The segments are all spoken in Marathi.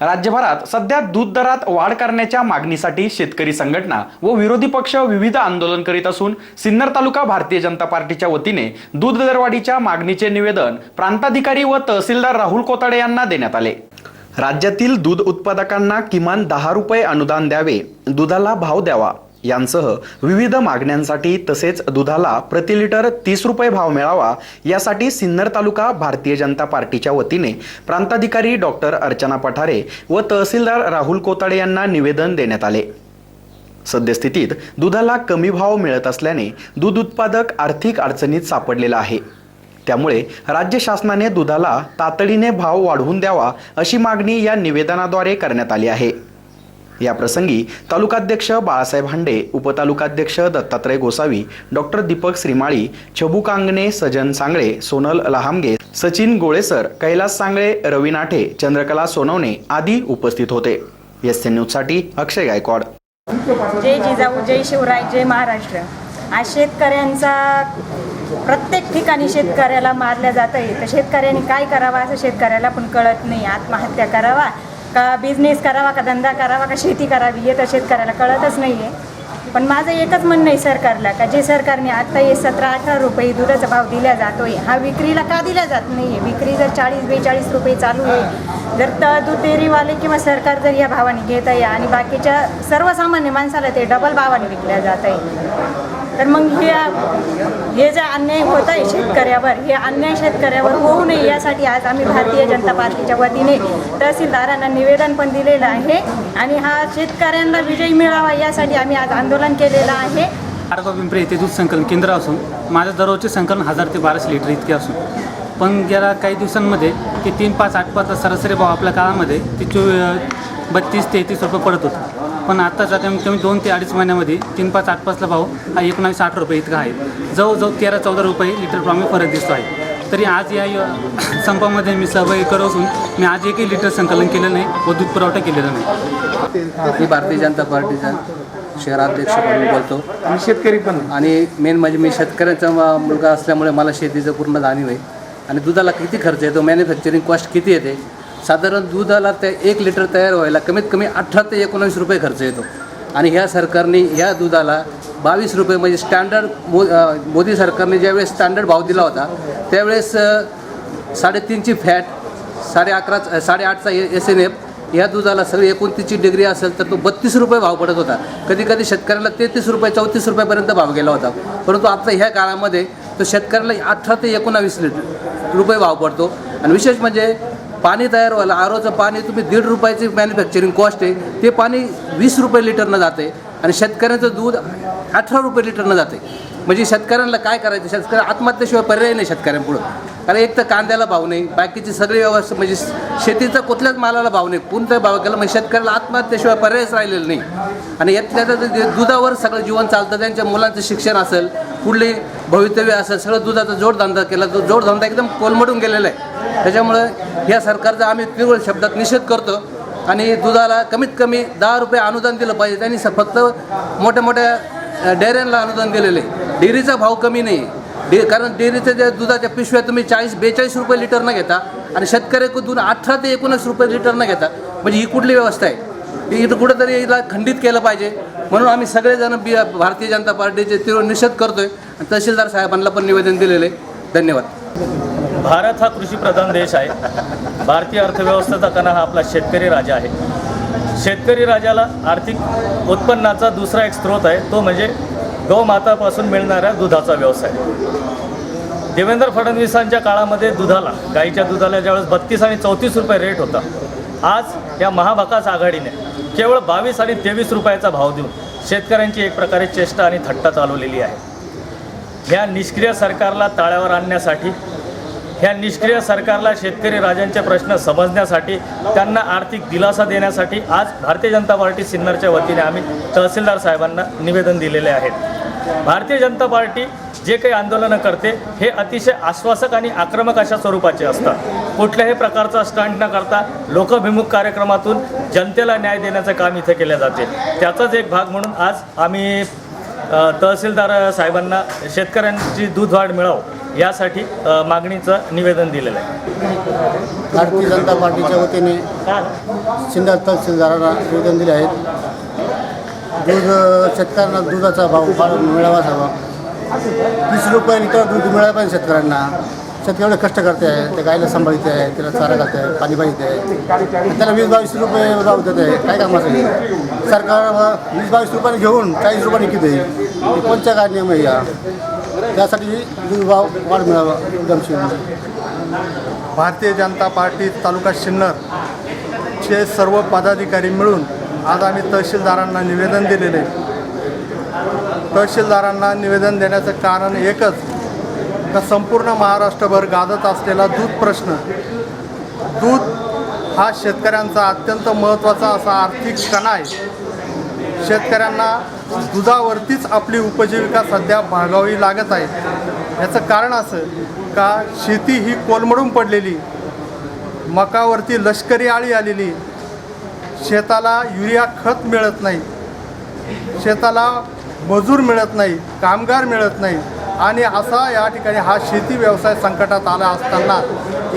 राज्यभरात सध्या दूध दरात वाढ करण्याच्या मागणीसाठी शेतकरी संघटना व विरोधी पक्ष विविध आंदोलन करीत असून सिन्नर तालुका भारतीय जनता पार्टीच्या वतीने दूध दरवाढीच्या मागणीचे निवेदन प्रांताधिकारी व तहसीलदार राहुल कोताडे यांना देण्यात आले. राज्यातील दूध उत्पादकांना किमान दहा रुपये अनुदान द्यावे दुधाला भाव द्यावा यांसह विविध मागण्यांसाठी तसेच दुधाला प्रति लिटर तीस रुपये भाव मिळावा यासाठी सिन्नर तालुका भारतीय जनता पार्टीच्या वतीने प्रांताधिकारी डॉक्टर अर्चना पठारे व तहसीलदार राहुल कोताडे यांना निवेदन देण्यात आले. सद्यस्थितीत दुधाला कमी भाव मिळत असल्याने दूध उत्पादक आर्थिक अडचणीत सापडलेला आहे. त्यामुळे राज्य शासनाने दुधाला तातडीने भाव वाढवून द्यावा अशी मागणी या निवेदनाद्वारे करण्यात आली आहे. याप्रसंगी तालुकाध्यक्ष बाळासाहेब हांडे उपतालुकाध्यक्ष दत्तात्रय गोसावी डॉक्टर दीपक श्रीमाळी छबू कांगणे सजन सांगळे सोनल लहामगे सचिन गोळेसर कैलास सांगळे रवी नाठे चंद्रकला सोनवणे आदी उपस्थित होते. एस एन न्यूजसाठी अक्षय गायकवाड. जय जिजाऊ जय शिवराय जय महाराष्ट्र. आज शेतकऱ्यांचा प्रत्येक ठिकाणी शेतकऱ्याला मारल्या जात आहे तर शेतकऱ्यांनी काय करावं असं शेतकऱ्याला पण कळत नाही. आत्महत्या करावा. का बिझनेस करावा का धंदा करावा का शेती करावी हे तर शेतकऱ्याला कळतच नाही आहे पण माझं एकच म्हणणं आहे सरकारला का जे सरकारने आत्ता हे सतरा अठरा रुपये दुधाचा भाव दिला जातोय हा विक्रीला का दिला जात नाही आहे विक्री जर चाळीस बेचाळीस रुपये चालू आहे जर त दूध डेअरीवाले किंवा सरकार जर या भावाने घेत आहे आणि बाकीच्या सर्वसामान्य माणसाला ते डबल भावाने विकल्या जात आहे. तर मग हे हे जे अन्याय होत आहे शेतकऱ्यावर हे अन्याय शेतकऱ्यावर होऊ नये यासाठी आज आम्ही भारतीय जनता पार्टीच्या वतीने तहसीलदारांना निवेदन पण दिलेलं आहे आणि हा शेतकऱ्यांना विजय मिळावा यासाठी आम्ही आज आंदोलन केलेलं आहे. आडगाव पिंपरी येथे दूध संकलन केंद्र असून माझं दररोजचे संकलन हजार ते बाराशे लिटर इतके असून. पण गेल्या काही दिवसांमध्ये ते तीन पाच आठ पाच सरासरी भाव आपल्या काळामध्ये ते चो बत्तीस तेहतीस रुपये पडत होतं. पण आत्ताचा कमीत कमी दोन ते अडीच महिन्यामध्ये तीन पाच आठ पाचला भाव हा एकोणावीस आठ रुपये इतका आहे. जवळजवळ तेरा चौदा रुपये लिटरप्रमाणे फरक दिसतो आहे. तरी आज या य- संपामध्ये मी सहभागी करत असून मी आज एकही लिटर संकलन केलं नाही व दूध पुरवठा केलेला नाही. मी भारतीय जनता पार्टीचा शहराध्यक्ष म्हणून बोलतो. आणि शेतकरी पण. आणि मेन म्हणजे मी शेतकऱ्याचा मुलगा असल्यामुळे मला शेतीचं पूर्ण जाणीव आहे. आणि दुधाला किती खर्च येतो? मॅन्युफॅक्चरिंग कॉस्ट किती येते? साधारण दुधाला ते एक लिटर तयार व्हायला कमीत कमी अठरा ते एकोणवीस रुपये खर्च येतो. आणि ह्या सरकारने ह्या दुधाला बावीस रुपये म्हणजे स्टँडर्ड मो मोदी सरकारने ज्यावेळेस स्टँडर्ड भाव दिला होता त्यावेळेस साडेतीनची फॅट साडे अकरा साडेआठचा एस एन एफ ह्या दुधाला सगळी एकोणतीसची डिग्री असेल तर तो बत्तीस रुपये भाव पडत होता. कधी कधी शेतकऱ्याला तेहतीस रुपये चौतीस रुपयापर्यंत भाव गेला होता. परंतु आता ह्या काळामध्ये तो शेतकऱ्याला अठरा ते एकोणावीस लिटर रुपये भाव पडतो. आणि विशेष म्हणजे पाणी तयार व्हायला आरोचं पाणी तुम्ही दीड रुपयाची मॅन्युफॅक्चरिंग कॉस्ट आहे ते पाणी वीस रुपये लिटरनं जाते आणि शेतकऱ्यांचं दूध अठरा रुपये लिटरनं जाते. म्हणजे शेतकऱ्यांना काय करायचं? शेतकऱ्या आत्महत्येशिवाय पर्याय नाही शेतकऱ्यांपुढं. कारण एक तर कांद्याला भाव नाही बाकीची सगळी व्यवस्था म्हणजे शेतीचा कुठल्याच मालाला भाव नाही कोणत्या भाव केला म्हणजे शेतकऱ्याला आत्महत्येशिवाय पर्यायच राहिलेला नाही. आणि यातल्या दुधावर सगळं जीवन चालतं त्यांच्या मुलांचं शिक्षण असेल पुढले भवितव्य असं सगळं दुधाचा जोडधंदा केला. तो जोडधंदा एकदम कोलमडून गेलेला आहे. त्याच्यामुळं या सरकारचा आम्ही तीव्र शब्दात निषेध करतो आणि दुधाला कमीत कमी दहा रुपये अनुदान दिलं पाहिजे. त्यांनी फक्त मोठ्या मोठ्या डेअऱ्यांना अनुदान दिलेलं आहे. डेअरीचा भाव कमी नाही आहे. डे कारण डेअरीच्या ज्या दुधाच्या पिशव्या तुम्ही चाळीस बेचाळीस रुपये लिटरनं घेता आणि शेतकऱ्याकडून अठरा ते एकोणीस रुपये लिटरनं घेता म्हणजे ही कुठली व्यवस्था आहे? इथं कुठंतरी इला खंडित केलं पाहिजे. म्हणून आम्ही सगळेजण बी भारतीय जनता पार्टीचे तीव्र निषेध करतोय आणि तहसीलदार साहेबांना पण निवेदन दिलेलं. आहे धन्यवाद. भारत हा कृषीप्रधान देश आहे. भारतीय अर्थव्यवस्थेचा कणा हा आपला शेतकरी राजा आहे. शेतकरी राजाला आर्थिक उत्पन्नाचा दुसरा एक स्रोत आहे. तो म्हणजे गौमातापासून मिळणाऱ्या दुधाचा व्यवसाय. देवेंद्र फडणवीसांच्या काळामध्ये दुधाला गाईच्या दुधाला ज्यावेळेस बत्तीस आणि चौतीस रुपये रेट होता आज या महाभकास आघाडीने केवळ बावीस आणि तेवीस रुपयाचा भाव देऊन शेतकऱ्यांची एक प्रकारे चेष्टा आणि थट्टा चालवलेली आहे. ह्या निष्क्रिय सरकारला ताळ्यावर आणण्यासाठी ह्या निष्क्रिय सरकारला शेतकरी राजांचे प्रश्न समजण्यासाठी त्यांना आर्थिक दिलासा देण्यासाठी आज भारतीय जनता पार्टी सिन्नरच्या वतीने आम्ही तहसीलदार साहेबांना निवेदन दिलेले आहेत भारतीय जनता पार्टी जे काही आंदोलनं करते हे अतिशय आश्वासक आणि आक्रमक अशा स्वरूपाचे असतात. कुठल्याही प्रकारचा स्टंट न करता लोकभिमुख कार्यक्रमातून जनतेला न्याय देण्याचं काम इथे केले जाते. त्याचाच एक भाग म्हणून आज आम्ही तहसीलदार साहेबांना शेतकऱ्यांची दूध वाढ मिळावं यासाठी मागणीचं निवेदन दिलेलं आहे. भारतीय जनता पार्टीच्या वतीने तहसीलदारांना निवेदन दिले आहेत. दूध शेतकऱ्यांना दुधाचा भाव फार मिळावाच हवा वीस रुपये लिटर दूध मिळालं पाहिजे शेतकऱ्यांना. शेतकरी एवढे कष्ट करते आहे ते गायला सांभाळते आहे त्याला चारा घालते आहे पाणी पाहिजे आहे. त्याला वीस बावीस रुपये जाऊ देत आहे. काय कामाचं सरकार वीस बावीस रुपयाने घेऊन चाळीस रुपयाने किती हे कोणत्या काय नियम आहे या? त्यासाठी दूध भाव वाढ मिळावा दमशील भारतीय जनता पार्टी तालुका सिन्नरचे सर्व पदाधिकारी मिळून आज आम्ही तहसीलदारांना निवेदन दिलेले. आहे. तहसीलदारांना निवेदन देण्याचं कारण एकच का संपूर्ण महाराष्ट्रभर गाजत असलेला दूध प्रश्न. दूध हा शेतकऱ्यांचा अत्यंत महत्त्वाचा असा आर्थिक कणा आहे. शेतकऱ्यांना दुधावरतीच आपली उपजीविका सध्या भागावी लागत आहे. याचं कारण असं का शेती ही कोलमडून पडलेली. मकावरती लष्करी आळी आलेली. शेताला युरिया खत मिळत नाही. शेताला मजूर मिळत नाही कामगार मिळत नाही. आणि असा या ठिकाणी हा शेती व्यवसाय संकटात आला असताना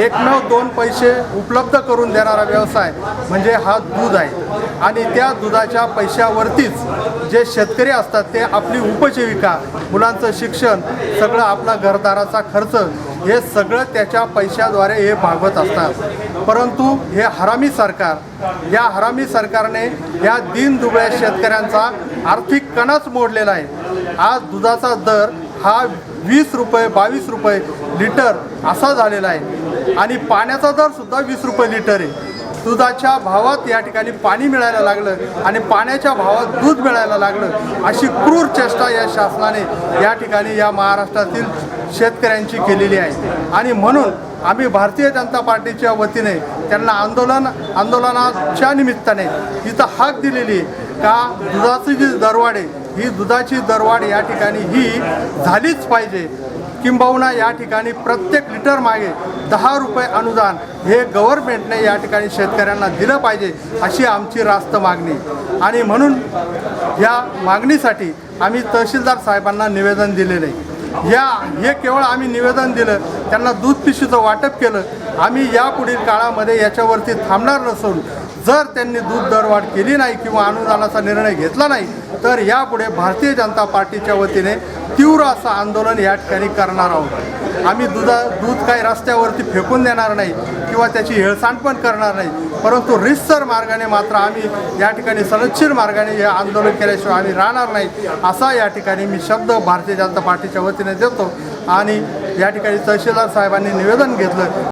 एकमेव दोन पैसे उपलब्ध करून देणारा व्यवसाय म्हणजे हा दूध आहे. आणि त्या दुधाच्या पैशावरतीच जे शेतकरी असतात ते आपली उपजीविका मुलांचं शिक्षण सगळं आपला घरदाराचा खर्च हे सगळं त्याच्या पैशाद्वारे हे भागवत असतात. परंतु हे हरामी सरकार या हरामी सरकारने या दीनदुबळ्या शेतकऱ्यांचा आर्थिक कणाच मोडलेला आहे. आज दुधाचा दर हा वीस रुपये बावीस रुपये लिटर असा झालेला आहे. आणि पाण्याचा दर सुद्धा वीस रुपये लिटर आहे. दुधाच्या भावात या ठिकाणी पाणी मिळायला लागलं आणि पाण्याच्या भावात दूध मिळायला लागलं अशी क्रूर चेष्टा या शासनाने या ठिकाणी या महाराष्ट्रातील शेतकऱ्यांची केलेली आहे. आणि म्हणून आम्ही भारतीय जनता पार्टीच्या वतीने त्यांना आंदोलन आंदोलनाच्या निमित्ताने इथं हाक दिलेली का दुधाची जी दरवाढ आहे ही दुधाची दरवाढ या ठिकाणी ही झालीच पाहिजे. किंबहुना या ठिकाणी प्रत्येक लिटर मागे दहा रुपये अनुदान हे गव्हर्नमेंटने या ठिकाणी शेतकऱ्यांना दिलं पाहिजे अशी आमची रास्त मागणी. आणि म्हणून या मागणीसाठी आम्ही तहसीलदार साहेबांना निवेदन दिलेलं आहे. या हे केवळ आम्ही निवेदन दिलं त्यांना दूध पिशवीचं वाटप केलं आम्ही यापुढील काळामध्ये याच्यावरती थांबणार नसून जर त्यांनी दूध दरवाढ केली नाही किंवा अनुदानाचा निर्णय घेतला नाही तर यापुढे भारतीय जनता पार्टीच्या वतीने तीव्र असं आंदोलन या ठिकाणी करणार आहोत. आम्ही दुधा दूध काही रस्त्यावरती फेकून देणार नाही किंवा त्याची हेळसांड पण करणार नाही परंतु रितसर मार्गाने मात्र आम्ही या ठिकाणी सनच्छीर मार्गाने हे आंदोलन केल्याशिवाय आम्ही राहणार नाही असा या ठिकाणी मी शब्द भारतीय जनता पार्टीच्या वतीने देतो आणि या ठिकाणी तहसीलदार साहेबांनी निवेदन घेतलं.